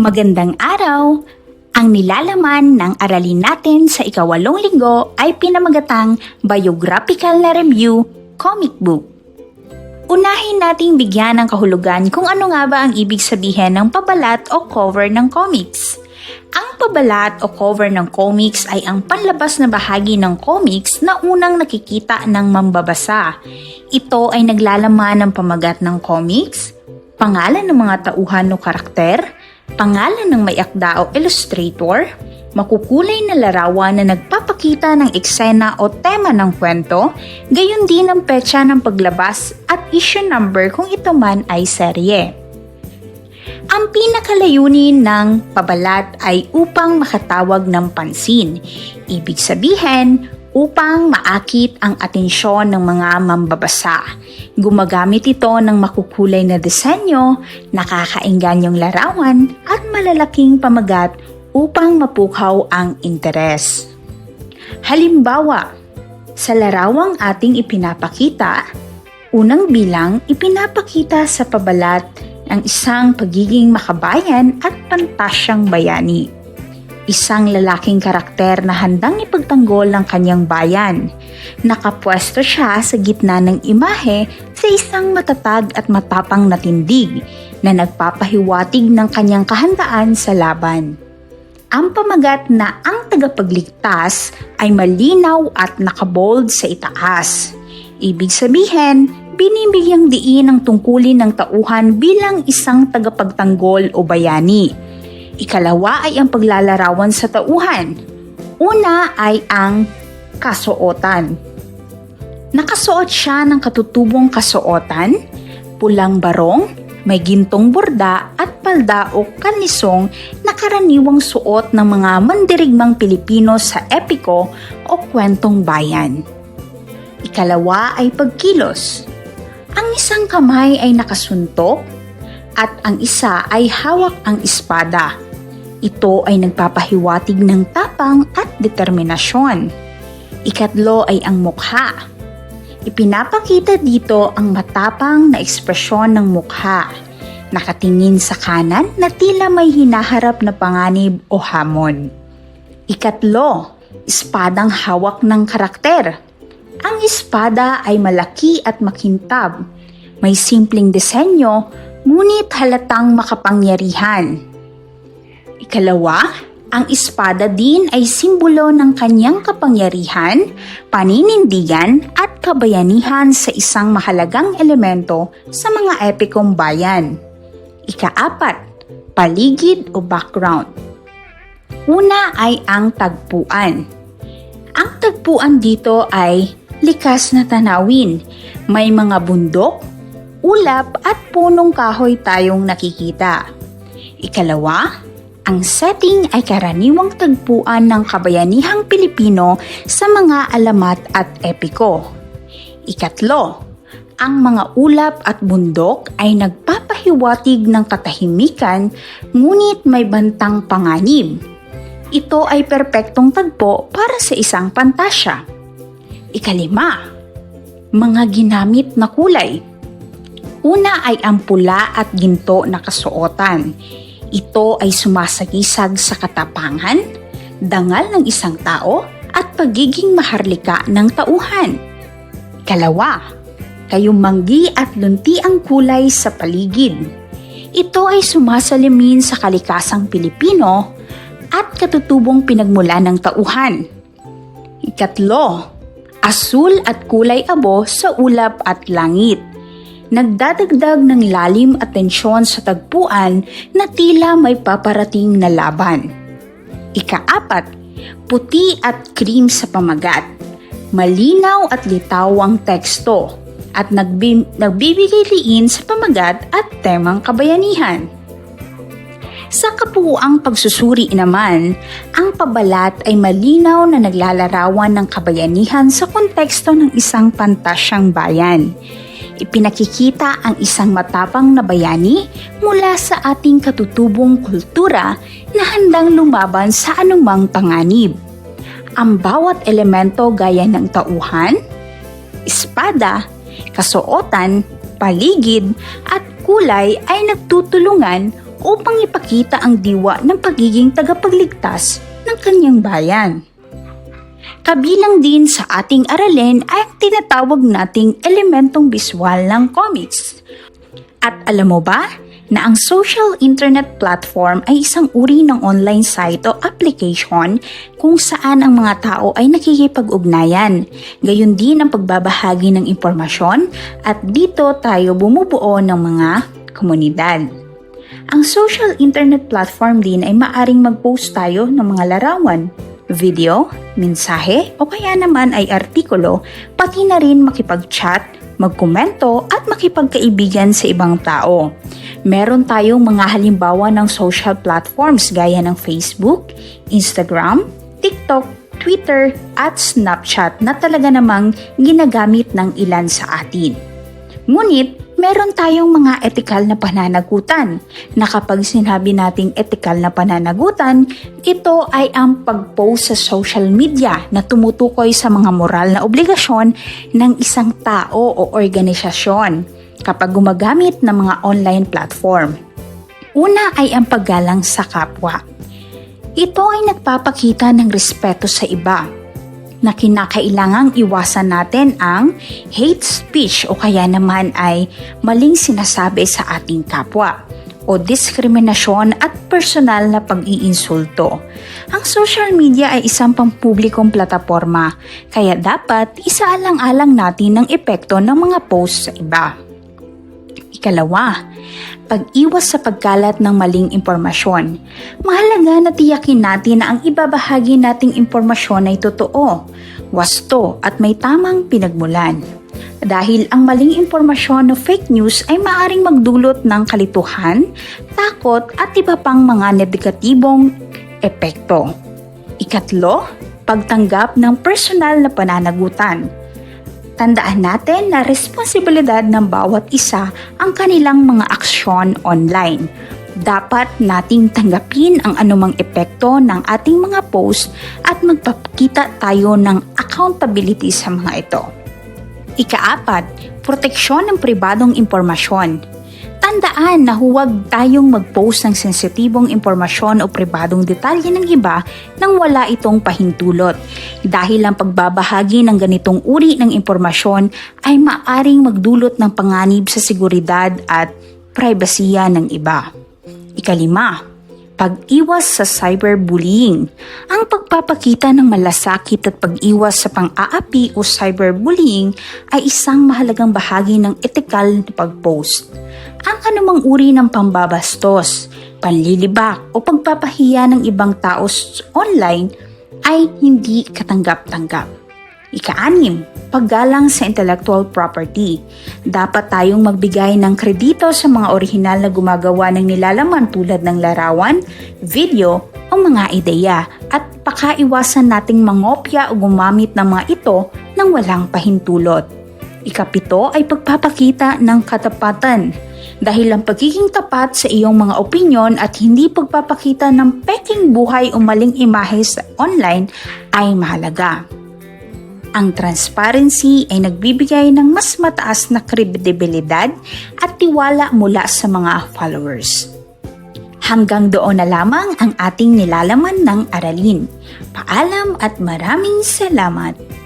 Magandang araw! Ang nilalaman ng aralin natin sa ikawalong linggo ay pinamagatang Biographical na Review Comic Book. Unahin nating bigyan ng kahulugan kung ano nga ba ang ibig sabihin ng pabalat o cover ng comics. Ang pabalat o cover ng comics ay ang panlabas na bahagi ng comics na unang nakikita ng mambabasa. Ito ay naglalaman ng pamagat ng comics, pangalan ng mga tauhan o karakter, pangalan ng may akda o illustrator, makukulay na larawan na nagpapakita ng eksena o tema ng kwento, gayon din ang petsa ng paglabas at issue number kung ito man ay serye. Ang pinakalayunin ng pabalat ay upang makatawag ng pansin. Ibig sabihin, upang maakit ang atensyon ng mga mambabasa. Gumagamit ito ng makukulay na disenyo, nakakainganyong larawan at malalaking pamagat upang mapukaw ang interes. Halimbawa, sa larawang ating ipinapakita, unang bilang ipinapakita sa pabalat ang isang pagiging makabayan at pantasyang bayani. Isang lalaking karakter na handang ipagtanggol ng kanyang bayan. Nakapwesto siya sa gitna ng imahe sa isang matatag at matapang na tindig na nagpapahiwatig ng kanyang kahandaan sa laban. Ang pamagat na ang tagapagligtas ay malinaw at nakabold sa itaas. Ibig sabihin, binibigyang diin ang tungkulin ng tauhan bilang isang tagapagtanggol o bayani. Ikalawa ay ang paglalarawan sa tauhan. Una ay ang kasuotan. Nakasuot siya ng katutubong kasuotan, pulang barong, may gintong borda at palda o kanisong na karaniwang suot ng mga mandirigmang Pilipino sa epiko o kwentong bayan. Ikalawa ay pagkilos. Ang isang kamay ay nakasuntok at ang isa ay hawak ang espada. Ito ay nagpapahiwatig ng tapang at determinasyon. Ikatlo ay ang mukha. Ipinapakita dito ang matapang na ekspresyon ng mukha. Nakatingin sa kanan na tila may hinaharap na panganib o hamon. Ikatlo, espadang hawak ng karakter. Ang espada ay malaki at makintab. May simpleng disenyo, ngunit halatang makapangyarihan. Ikalawa, ang espada din ay simbolo ng kanyang kapangyarihan, paninindigan at kabayanihan sa isang mahalagang elemento sa mga epikong bayan. Ikaapat, paligid o background. Una ay ang tagpuan. Ang tagpuan dito ay likas na tanawin. May mga bundok, ulap at punong kahoy tayong nakikita. Ikalawa, ang setting ay karaniwang tagpuan ng kabayanihang Pilipino sa mga alamat at epiko. Ikatlo, ang mga ulap at bundok ay nagpapahiwatig ng katahimikan ngunit may bantang panganib. Ito ay perpektong tagpo para sa isang pantasya. Ikalima, mga ginamit na kulay. Una ay ang pula at ginto na kasuotan. Ito ay sumasagisag sa katapangan, dangal ng isang tao at pagiging maharlika ng tauhan. Kalawa, kayumanggi at lunti ang kulay sa paligid. Ito ay sumasalamin sa kalikasang Pilipino at katutubong pinagmula ng tauhan. Ikatlo, asul at kulay abo sa ulap at langit nagdadagdag ng lalim at tensyon sa tagpuan na tila may paparating na laban. Ikaapat, puti at cream sa pamagat. Malinaw at litaw ang teksto at nagbi- nagbibigay sa pamagat at temang kabayanihan. Sa kapuuang pagsusuri naman, ang pabalat ay malinaw na naglalarawan ng kabayanihan sa konteksto ng isang pantasyang bayan ipinakikita ang isang matapang na bayani mula sa ating katutubong kultura na handang lumaban sa anumang panganib. Ang bawat elemento gaya ng tauhan, espada, kasuotan, paligid at kulay ay nagtutulungan upang ipakita ang diwa ng pagiging tagapagligtas ng kanyang bayan. Kabilang din sa ating aralin ay ang tinatawag nating elementong biswal ng comics. At alam mo ba na ang social internet platform ay isang uri ng online site o application kung saan ang mga tao ay nakikipag-ugnayan. Gayon din ang pagbabahagi ng impormasyon at dito tayo bumubuo ng mga komunidad. Ang social internet platform din ay maaring mag-post tayo ng mga larawan, video, mensahe o kaya naman ay artikulo, pati na rin makipag-chat, magkomento at makipagkaibigan sa ibang tao. Meron tayong mga halimbawa ng social platforms gaya ng Facebook, Instagram, TikTok, Twitter at Snapchat na talaga namang ginagamit ng ilan sa atin. Ngunit, meron tayong mga etikal na pananagutan na kapag sinabi nating etikal na pananagutan, ito ay ang pag-post sa social media na tumutukoy sa mga moral na obligasyon ng isang tao o organisasyon kapag gumagamit ng mga online platform. Una ay ang paggalang sa kapwa. Ito ay nagpapakita ng respeto sa iba na kinakailangang iwasan natin ang hate speech o kaya naman ay maling sinasabi sa ating kapwa o diskriminasyon at personal na pag-iinsulto. Ang social media ay isang pampublikong plataforma kaya dapat isaalang-alang natin ang epekto ng mga post sa iba. Ikalawa, pag-iwas sa pagkalat ng maling impormasyon. Mahalaga na tiyakin natin na ang ibabahagi nating impormasyon ay totoo, wasto at may tamang pinagmulan. Dahil ang maling impormasyon o fake news ay maaring magdulot ng kalituhan, takot at iba pang mga negatibong epekto. Ikatlo, pagtanggap ng personal na pananagutan. Tandaan natin na responsibilidad ng bawat isa ang kanilang mga aksyon online. Dapat nating tanggapin ang anumang epekto ng ating mga post at magpapakita tayo ng accountability sa mga ito. Ikaapat, proteksyon ng pribadong impormasyon. Tandaan na huwag tayong mag-post ng sensitibong impormasyon o pribadong detalye ng iba nang wala itong pahintulot. Dahil ang pagbabahagi ng ganitong uri ng impormasyon ay maaring magdulot ng panganib sa seguridad at pribasiya ng iba. Ikalima, pag-iwas sa cyberbullying. Ang pagpapakita ng malasakit at pag-iwas sa pang-aapi o cyberbullying ay isang mahalagang bahagi ng etikal na pag-post. Ang anumang uri ng pambabastos, panlilibak o pagpapahiya ng ibang tao online ay hindi katanggap-tanggap. Ika-anim, paggalang sa intellectual property. Dapat tayong magbigay ng kredito sa mga orihinal na gumagawa ng nilalaman tulad ng larawan, video o mga ideya at pakaiwasan nating mangopya o gumamit ng mga ito nang walang pahintulot. Ikapito ay pagpapakita ng katapatan dahil ang pagiging tapat sa iyong mga opinyon at hindi pagpapakita ng peking buhay o maling imahe sa online ay mahalaga. Ang transparency ay nagbibigay ng mas mataas na kredibilidad at tiwala mula sa mga followers. Hanggang doon na lamang ang ating nilalaman ng aralin. Paalam at maraming salamat!